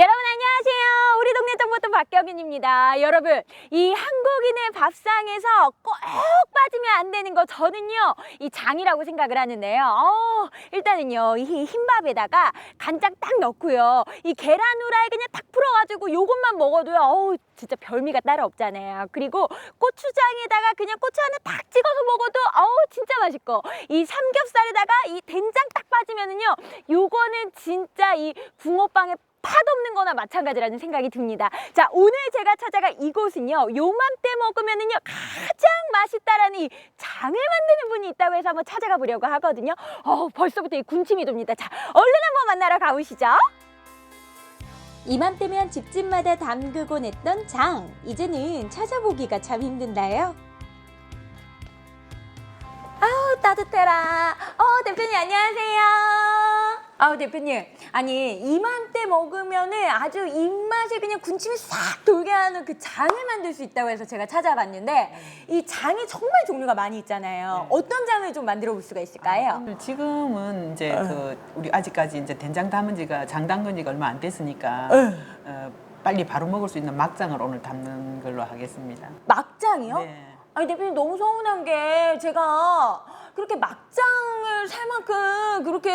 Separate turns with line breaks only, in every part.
여러분 안녕하세요. 우리 동네 정보통 박경인입니다. 여러분 이 한국인의 밥상에서 꼭 빠지면 안 되는 거 저는요 이 장이라고 생각을 하는데요. 어, 일단은요 이 흰밥에다가 간장 딱 넣고요 이 계란 후라이 그냥 딱 풀어가지고 요것만 먹어도요 어우 진짜 별미가 따로 없잖아요. 그리고 고추장에다가 그냥 고추 하나 딱 찍어서 먹어도 어우 진짜 맛있고 이 삼겹살에다가 이 된장 딱 빠지면은요 요거는 진짜 이 붕어빵에 팥 없는 거나 마찬가지라는 생각이 듭니다. 자, 오늘 제가 찾아갈 이곳은요, 요맘때 먹으면은요, 가장 맛있다라는 이 장을 만드는 분이 있다고 해서 한번 찾아가 보려고 하거든요. 어, 벌써부터 이 군침이 돕니다. 자, 얼른 한번 만나러 가보시죠.
이맘때면 집집마다 담그곤 했던 장. 이제는 찾아보기가 참 힘든다요.
아우, 따뜻해라. 어, 대표님 안녕하세요. 아우, 대표님. 아니, 이맘때 먹으면은 아주 입맛에 그냥 군침이 싹 돌게 하는 그 장을 만들 수 있다고 해서 제가 찾아봤는데, 이 장이 정말 종류가 많이 있잖아요. 어떤 장을 좀 만들어 볼 수가 있을까요?
오늘 지금은 이제 그 우리 아직까지 이제 된장 담은 지가 장 담근 지가 얼마 안 됐으니까 어, 빨리 바로 먹을 수 있는 막장을 오늘 담는 걸로 하겠습니다.
막장이요?
네.
아니 대표님 너무 서운한 게 제가 그렇게 막장 을살 만큼 그렇게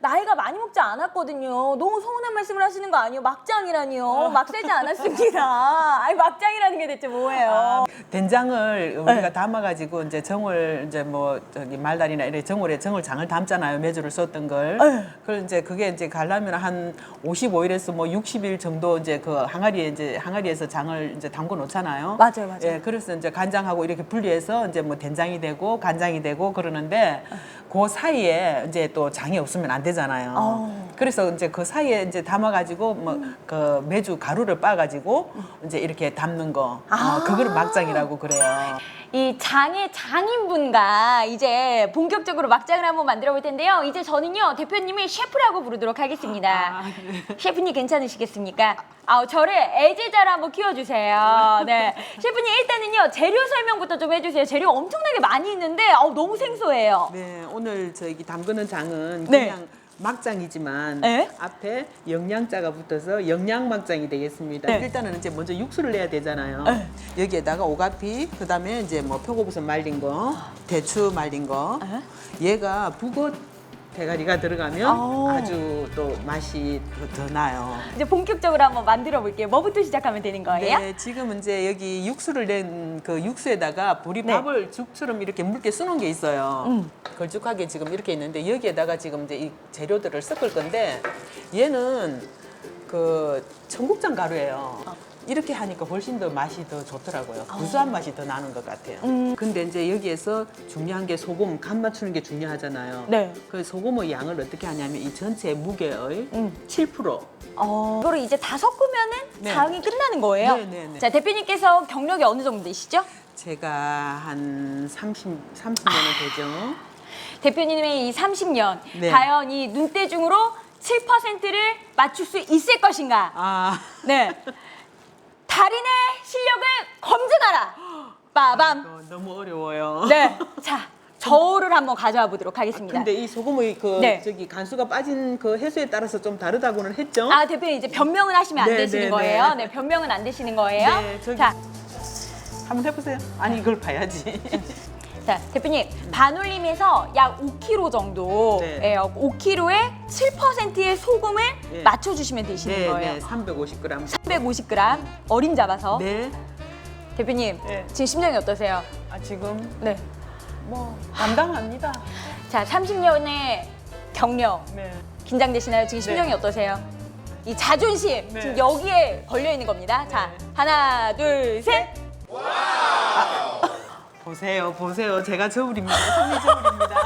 나이가 많이 먹지 않았거든요. 너무 서운한 말씀을 하시는 거 아니에요? 막장이라니요. 막 세지 않았습니다. 아니 막장이라는 게 대체 뭐예요?
된장을 우리가 담아가지고 이제 정월 이제 뭐 저기 말달이나 이래 정월에 정월 장을 담잖아요 메주를 썼던 걸. 그걸 이제 그게 이제 가려면 한 55일에서 뭐 60일 정도 이제 그 항아리에 이제 항아리에서 장을 이제 담궈 놓잖아요.
맞아요, 맞아요.
예, 그래서 이제 간장하고 이렇게 분리해서 이제 뭐 된장이 되고 간장이 되고 그러는데 그 사이에 이제 또 장이 없으면 안 되잖아요.
어.
그래서 이제 그 사이에 이제 담아가지고 뭐그 메주 가루를 빻아가지고 이제 이렇게 담는 거.
아.
어, 그거를 막장이라고 그래요.
이 장의 장인분과 이제 본격적으로 막장을 한번 만들어 볼 텐데요. 이제 저는요 대표님을 셰프라고 부르도록 하겠습니다. 셰프님 괜찮으시겠습니까? 아, 저를 애제자로 한번 키워주세요. 네, 셰프님 일단은요 재료 설명부터 좀 해주세요. 재료 엄청나게 많이 있는데 어, 너무 생소해요.
네, 오늘 저기 담그는 장은
네.
그냥 막장이지만
네.
앞에 영양자가 붙어서 영양 막장이 되겠습니다.
네.
일단은 이제 먼저 육수를 내야 되잖아요. 여기에다가 오가피, 그다음에 이제 뭐 표고버섯 말린 거, 대추 말린 거. 얘가 북어 대가리가 들어가면
오.
아주 또 맛이 더, 더 나요.
이제 본격적으로 한번 만들어 볼게요. 뭐부터 시작하면 되는 거예요?
네, 지금 이제 여기 육수를 낸 그 육수에다가
네.
보리밥을 죽처럼 이렇게 묽게 쓰는 게 있어요.
음.
걸쭉하게 지금 이렇게 있는데 여기에다가 지금 이제 이 재료들을 섞을 건데 얘는 그 청국장 가루예요. 이렇게 하니까 훨씬 더 맛이 더 좋더라고요. 구수한 맛이 더 나는 것 같아요.
음.
근데 이제 여기에서 중요한 게 소금, 간 맞추는 게 중요하잖아요.
네.
그 소금의 양을 어떻게 하냐면 이 전체 무게의
음.
7%.
어, 이거를 이제 다 섞으면은
네.
장이 끝나는 거예요.
네, 네, 네.
자 대표님께서 경력이 어느 정도 되시죠?
제가 한 30, 30년은 되죠.
대표님의 이 30년
네.
과연 이 눈대중으로 7%를 맞출 수 있을 것인가?
아,
네. 달인의 실력을 검증하라. 빠밤.
이거 너무 어려워요.
네. 자, 저울을 한번 가져와 보도록 하겠습니다.
근데 이 소금의 그
네.
저기 간수가 빠진 그 해수에 따라서 좀 다르다고는 했죠.
아, 대표님 이제 변명은 하시면 안
네,
되시는
네,
거예요.
네.
네, 변명은 안 되시는 거예요.
네, 저기-
자,
한번 해보세요. 아니 이걸 봐야지.
자, 대표님 반올림에서 약 5kg 정도,
네.
예, 5kg에 7%의 소금을
네.
맞춰주시면 되시는
네,
거예요.
네, 350g.
350g 어린 잡아서
네.
대표님
네.
지금 심정이 어떠세요?
아 지금
네.
뭐 감당합니다.
자, 30년의 경력
네.
긴장되시나요? 지금 심정이
네.
어떠세요? 이 자존심
네.
지금 여기에 걸려 있는 겁니다. 자, 하나, 둘, 셋.
보세요, 보세요. 제가 저울입니다. 손이 저울입니다.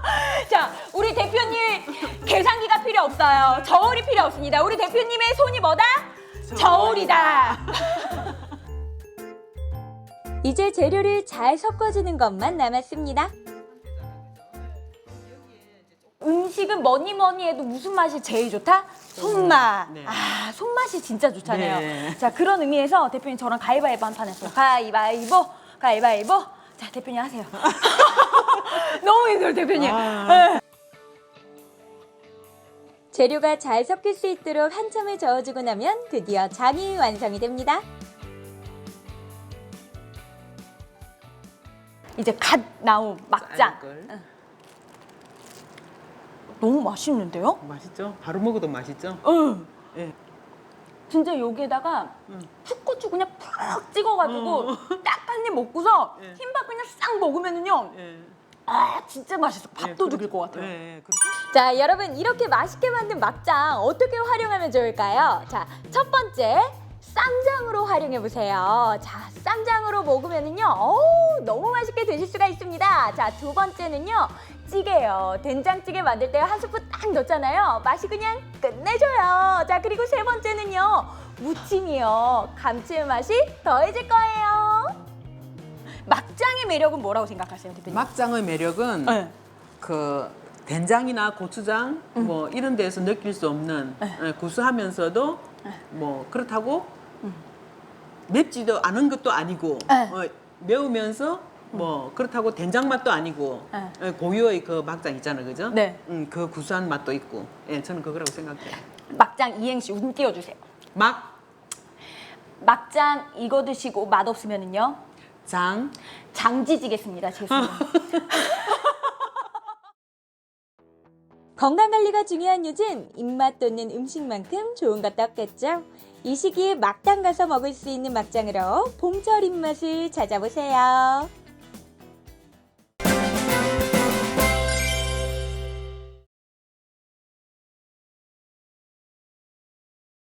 자, 우리 대표님 계산기가 필요 없어요. 저울이 필요 없습니다. 우리 대표님의 손이 뭐다? 저울이다.
이제 재료를 잘 섞어주는 것만 남았습니다.
음식은 뭐니 뭐니 해도 무슨 맛이 제일 좋다? 손맛.
네.
아, 손맛이 진짜 좋잖아요.
네.
자, 그런 의미에서 대표님 저랑 가위바위보 한 판 했어요. 가위바위보, 가위바위보. 자, 대표님 하세요. 너무 힘들어, 대표님.
아.
네. 재료가 잘 섞일 수 있도록 한참을 저어주고 나면 드디어 장이 완성이 됩니다.
이제 갓 나온 막장.
걸.
너무 맛있는데요?
맛있죠? 바로 먹어도 맛있죠?
응.
예.
진짜 여기에다가
응.
풋고추 그냥 푹 찍어가지고 딱한 입 먹고서
예.
흰밥 그냥 싹 먹으면은요.
예.
아 진짜 맛있어. 밥도
예,
죽일 것 같아요.
예, 예. 그렇죠?
자, 여러분 이렇게 맛있게 만든 막장 어떻게 활용하면 좋을까요? 자, 첫 번째 쌈장으로 활용해 보세요. 자, 쌈장으로 먹으면은요, 어우, 너무 맛있게 드실 수가 있습니다. 자, 두 번째는요, 찌개요. 된장찌개 만들 때 한 스푼 딱 넣잖아요. 맛이 그냥 끝내줘요. 자, 그리고 세 번째는요, 무침이요. 감칠맛이 더해질 거예요.
막장의 매력은 뭐라고 생각하세요, 대표님?
막장의 매력은
네.
그 된장이나 고추장 뭐 이런 데서 느낄 수 없는 예, 구수하면서도 뭐 그렇다고 맵지도 않은 것도 아니고
네.
어, 매우면서 뭐 그렇다고 된장 맛도 아니고
네.
예, 고유의 그 막장 있잖아요, 그죠?
네.
음, 그 구수한 맛도 있고, 예, 저는 그거라고 생각해요.
막장 이행시 운 띄워주세요.
막,
막장 이거 드시고 맛 없으면은요,
장,
장지지겠습니다. 죄송해요.
건강 관리가 중요한 요즘 입맛 돋는 음식만큼 좋은 것도 없겠죠? 이 시기에 막당 가서 먹을 수 있는 막장으로 봄철 입맛을 찾아보세요.